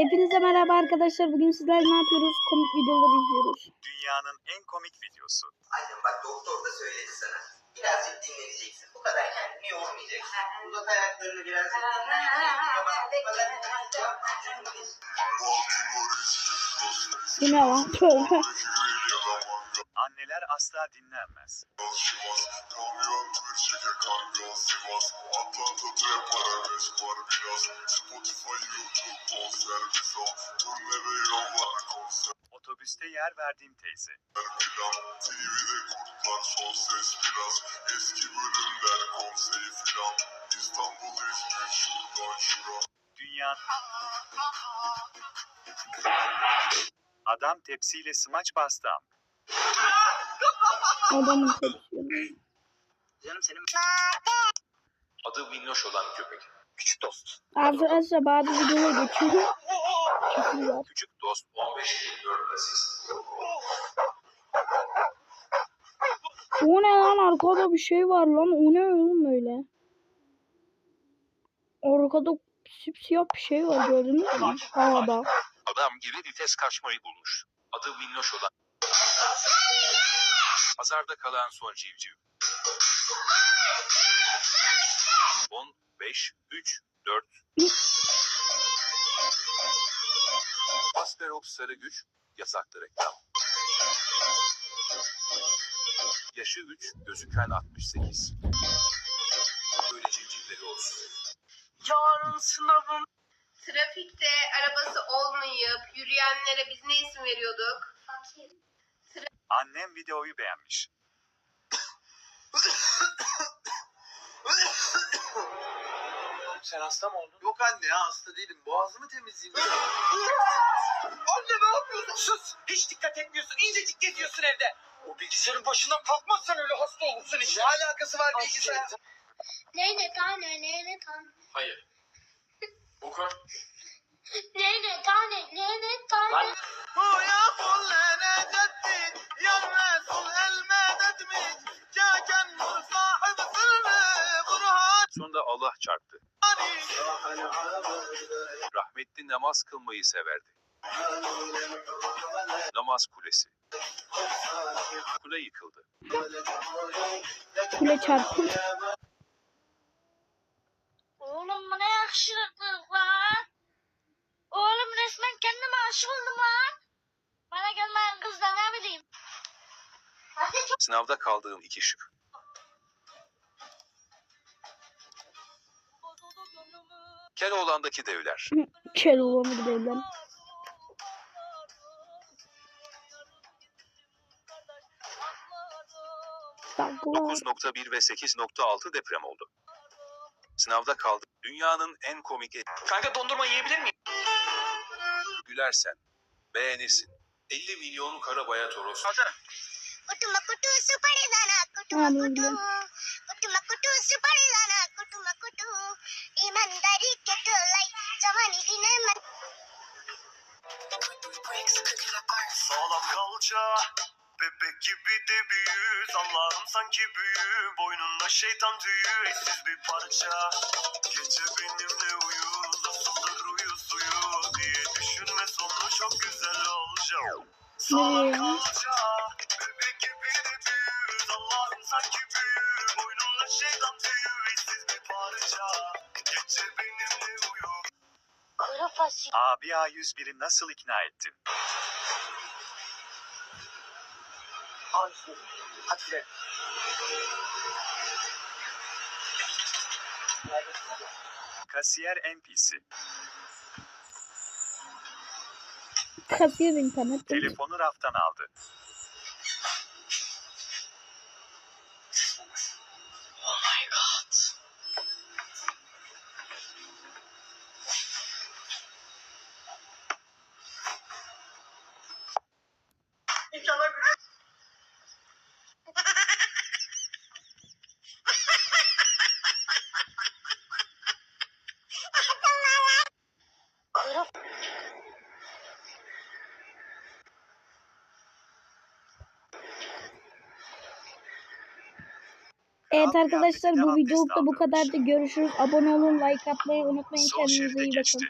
Hepinize merhaba arkadaşlar. Bugün sizler ne yapıyoruz? Komik videoları izliyoruz. Dünyanın en komik videosu. Aynen bak doktor da söyledi sana. Birazcık dinleneceksin. Bu kadar kendini yormayacaksın. Uzat ayaklarını birazcık dinleneceksin. Bu ne lan? Tövbe. Anneler asla dinlenmez. Otobüste yer verdiğim teyze. TV'de kurtlar son ses biraz Eski bölümler konseyi filan İstanbul İzmir şuradan şura Dünya... Adam tepsiyle smaç bastı am. Adamın. Canım senin Adı Minnoş olan köpek. Küçük dost. Arkadaşlar bazı videolar geçiyor. Çekiyorlar. Küçük dost 15 bin asist. O ne lan? Arkada bir şey var lan. O ne oğlum öyle? Arkada sipsiyah bir şey var gördünüz mü? Havada. Adam gibi vites kaçmayı bulmuş. Adı Minnoş olan. Pazarda kalan son civciv. 10, 5, 3, 4. Asperop sarı güç, yasaklı reklam. Yaşı 3, gözüken 68. Böyle civcivleri olsun. Yarın sınavım. Trafikte arabası olmayıp yürüyenlere biz ne isim veriyorduk? Fakir. Annem videoyu beğenmiş. Oğlum sen hasta mı oldun? Yok anne ya hasta değilim. Boğazımı temizleyeyim. Anne ne yapıyorsun? Sus! Hiç dikkat etmiyorsun. İncecik geziyorsun evde. O bilgisayarın başından kalkmazsan öyle hasta olursun işte. ne alakası var bilgisayar? Neyle tane neyle tane Hayır. Oku. neyle tane neyle tane Lan. Sonunda Allah çarptı. Rahmetli namaz kılmayı severdi. Namaz kulesi. Kule yıkıldı. Kule çarptı. Oğlum bu ne yakışıklık lan. Oğlum resmen kendime aşık oldum lan. Bana gelmeyen kız da ne bileyim. Sınavda kaldığım iki şık. Keloğlan'daki devler. Kel olanı gidelim. Takla. 9.1 ve 8.6 deprem oldu. Sınavda kaldı. Dünyanın en komik... e- Kanka dondurma yiyebilir miyim? Gülersen. Beğenirsin. 50 milyon karabaya toros. Kutuma kutu suparidana, kutuma Ha, kutu. Kutuma kutu suparidana, kutuma Bebek gibi de büyüz Allah'ım sanki büyü Boynunda şeytan tüyü Eşsiz bir parça. Gece benimle uyu Nasıldır uyu suyu Diye düşünme sonu çok güzel olacak. Sağlam kalça Bebek gibi de büyüz Allah'ım sanki büyü Boynunda şeytan tüyü Eşsiz bir parça. Gece benimle uyu. Kuru fasulye. Abi A101'i nasıl ikna ettin? Hadi. Hadi. Kasiyer NPC. Kasiyer internet. Telefonu raftan aldı. Evet arkadaşlar bu videoluk da bu kadardı. Görüşürüz. Abone olun, like atmayı unutmayın. Kendinize iyi bakın.